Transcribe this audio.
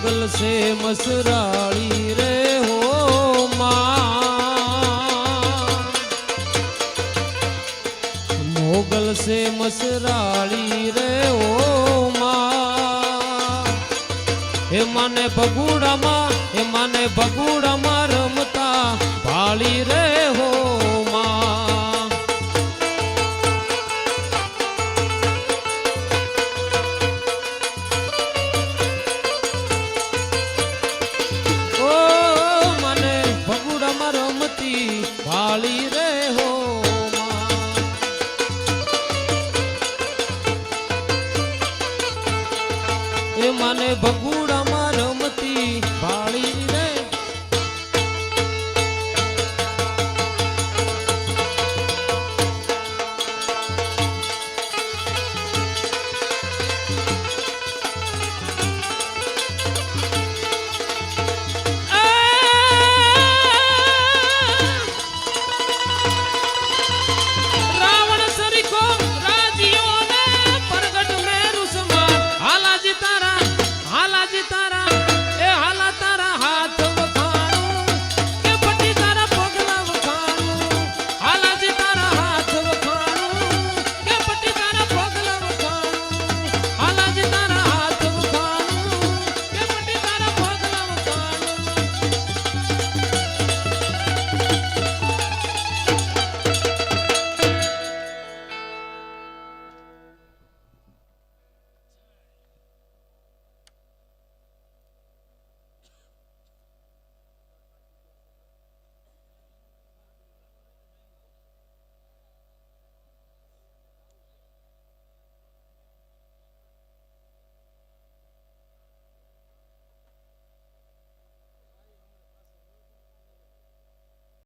મોગલ સે મસરાળી રે હો મોગલ સે મસરાળી રે હો હે મને ભગુડામાં હે મને બગુડામાં એ મને ભગુ